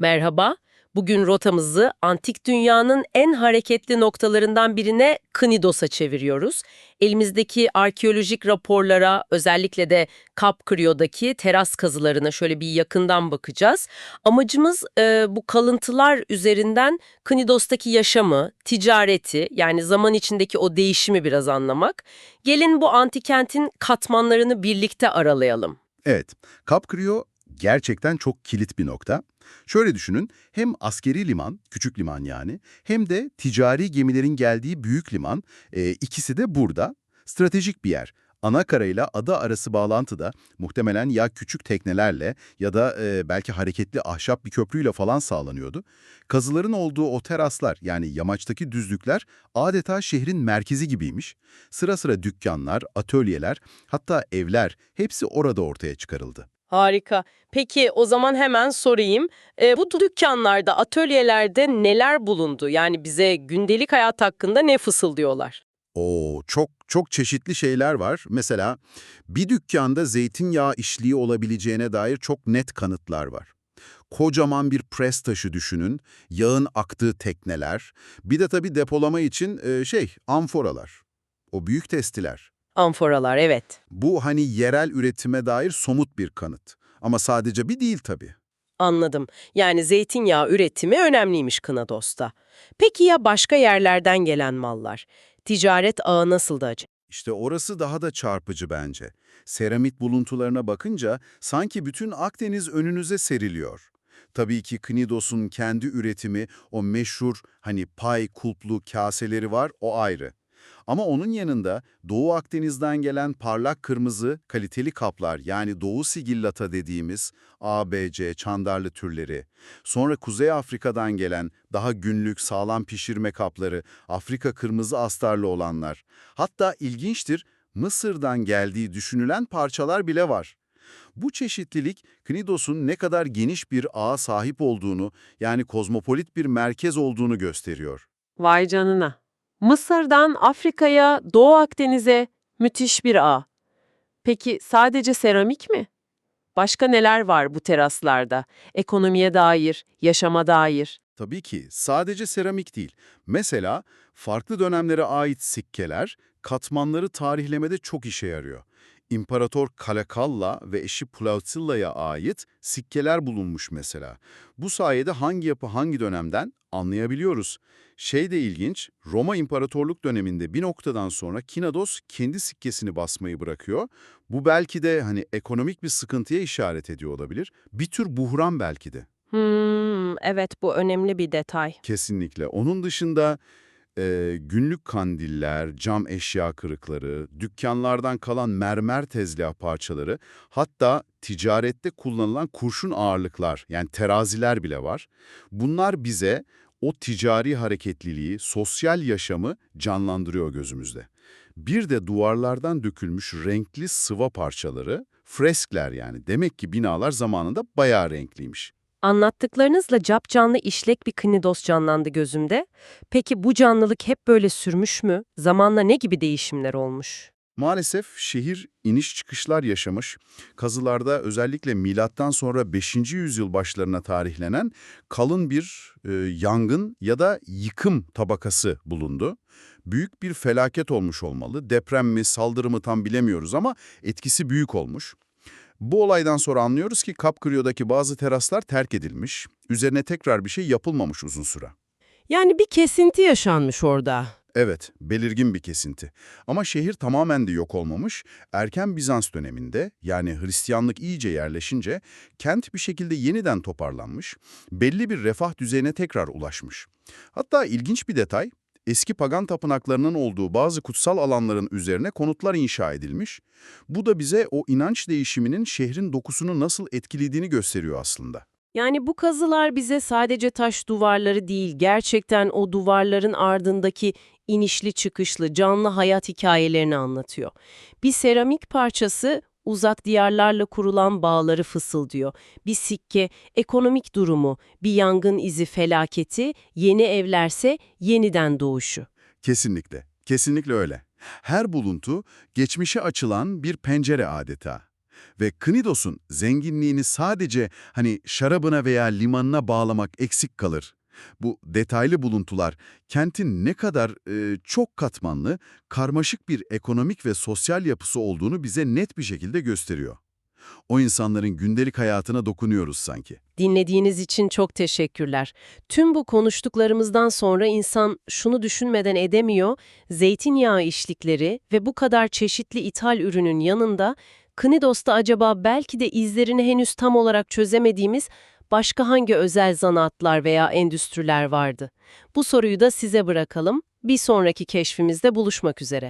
Merhaba. Bugün rotamızı antik dünyanın en hareketli noktalarından birine Knidos'a çeviriyoruz. Elimizdeki arkeolojik raporlara, özellikle de Kap Krio'daki teras kazılarına şöyle bir yakından bakacağız. Amacımız e, bu kalıntılar üzerinden Knidos'taki yaşamı, ticareti yani zaman içindeki o değişimi biraz anlamak. Gelin bu antik kentin katmanlarını birlikte aralayalım. Evet, Kapkrio gerçekten çok kilit bir nokta. Şöyle düşünün, hem askeri liman, küçük liman yani, hem de ticari gemilerin geldiği büyük liman, e, ikisi de burada. Stratejik bir yer. Ana karayla ada arası bağlantıda muhtemelen ya küçük teknelerle ya da e, belki hareketli ahşap bir köprüyle falan sağlanıyordu. Kazıların olduğu o teraslar yani yamaçtaki düzlükler adeta şehrin merkezi gibiymiş. Sıra sıra dükkanlar, atölyeler, hatta evler hepsi orada ortaya çıkarıldı. Harika. Peki o zaman hemen sorayım. E, bu dükkanlarda, atölyelerde neler bulundu? Yani bize gündelik hayat hakkında ne fısıldıyorlar? Oo, çok çok çeşitli şeyler var. Mesela bir dükkanda zeytinyağı işliği olabileceğine dair çok net kanıtlar var. Kocaman bir pres taşı düşünün, yağın aktığı tekneler, bir de tabii depolama için e, şey, amforalar. O büyük testiler. Amforalar, evet. Bu hani yerel üretime dair somut bir kanıt. Ama sadece bir değil tabii. Anladım. Yani zeytinyağı üretimi önemliymiş Kınados'ta. Peki ya başka yerlerden gelen mallar? Ticaret ağı nasıldı acaba? İşte orası daha da çarpıcı bence. Seramit buluntularına bakınca sanki bütün Akdeniz önünüze seriliyor. Tabii ki Knidos'un kendi üretimi, o meşhur hani pay kulplu kaseleri var, o ayrı. Ama onun yanında Doğu Akdeniz'den gelen parlak kırmızı kaliteli kaplar yani Doğu sigillata dediğimiz ABC çandarlı türleri, sonra Kuzey Afrika'dan gelen daha günlük sağlam pişirme kapları, Afrika kırmızı astarlı olanlar, hatta ilginçtir Mısır'dan geldiği düşünülen parçalar bile var. Bu çeşitlilik Knidos'un ne kadar geniş bir ağa sahip olduğunu yani kozmopolit bir merkez olduğunu gösteriyor. Vay canına. Mısır'dan Afrika'ya, Doğu Akdeniz'e müthiş bir ağ. Peki sadece seramik mi? Başka neler var bu teraslarda? Ekonomiye dair, yaşama dair. Tabii ki sadece seramik değil. Mesela farklı dönemlere ait sikkeler katmanları tarihlemede çok işe yarıyor. İmparator Kalakalla ve eşi Plautilla'ya ait sikkeler bulunmuş mesela. Bu sayede hangi yapı hangi dönemden anlayabiliyoruz. Şey de ilginç, Roma İmparatorluk döneminde bir noktadan sonra Kinados kendi sikkesini basmayı bırakıyor. Bu belki de hani ekonomik bir sıkıntıya işaret ediyor olabilir. Bir tür buhran belki de. Hmm, evet bu önemli bir detay. Kesinlikle. Onun dışında e, günlük kandiller, cam eşya kırıkları, dükkanlardan kalan mermer tezgah parçaları, hatta ticarette kullanılan kurşun ağırlıklar yani teraziler bile var. Bunlar bize o ticari hareketliliği, sosyal yaşamı canlandırıyor gözümüzde. Bir de duvarlardan dökülmüş renkli sıva parçaları, freskler yani. Demek ki binalar zamanında bayağı renkliymiş. Anlattıklarınızla capcanlı işlek bir Knidos canlandı gözümde. Peki bu canlılık hep böyle sürmüş mü? Zamanla ne gibi değişimler olmuş? Maalesef şehir iniş çıkışlar yaşamış. Kazılarda özellikle milattan sonra 5. yüzyıl başlarına tarihlenen kalın bir e, yangın ya da yıkım tabakası bulundu. Büyük bir felaket olmuş olmalı. Deprem mi, saldırı mı tam bilemiyoruz ama etkisi büyük olmuş. Bu olaydan sonra anlıyoruz ki Kapkırio'daki bazı teraslar terk edilmiş. Üzerine tekrar bir şey yapılmamış uzun süre. Yani bir kesinti yaşanmış orada. Evet, belirgin bir kesinti. Ama şehir tamamen de yok olmamış. Erken Bizans döneminde, yani Hristiyanlık iyice yerleşince, kent bir şekilde yeniden toparlanmış, belli bir refah düzeyine tekrar ulaşmış. Hatta ilginç bir detay, eski pagan tapınaklarının olduğu bazı kutsal alanların üzerine konutlar inşa edilmiş. Bu da bize o inanç değişiminin şehrin dokusunu nasıl etkilediğini gösteriyor aslında. Yani bu kazılar bize sadece taş duvarları değil, gerçekten o duvarların ardındaki inişli çıkışlı canlı hayat hikayelerini anlatıyor. Bir seramik parçası uzak diyarlarla kurulan bağları fısıldıyor. Bir sikke, ekonomik durumu, bir yangın izi felaketi, yeni evlerse yeniden doğuşu. Kesinlikle, kesinlikle öyle. Her buluntu geçmişe açılan bir pencere adeta. Ve Knidos'un zenginliğini sadece hani şarabına veya limanına bağlamak eksik kalır. Bu detaylı buluntular kentin ne kadar e, çok katmanlı, karmaşık bir ekonomik ve sosyal yapısı olduğunu bize net bir şekilde gösteriyor. O insanların gündelik hayatına dokunuyoruz sanki. Dinlediğiniz için çok teşekkürler. Tüm bu konuştuklarımızdan sonra insan şunu düşünmeden edemiyor, zeytinyağı işlikleri ve bu kadar çeşitli ithal ürünün yanında Knidos'ta acaba belki de izlerini henüz tam olarak çözemediğimiz başka hangi özel zanaatlar veya endüstriler vardı? Bu soruyu da size bırakalım. Bir sonraki keşfimizde buluşmak üzere.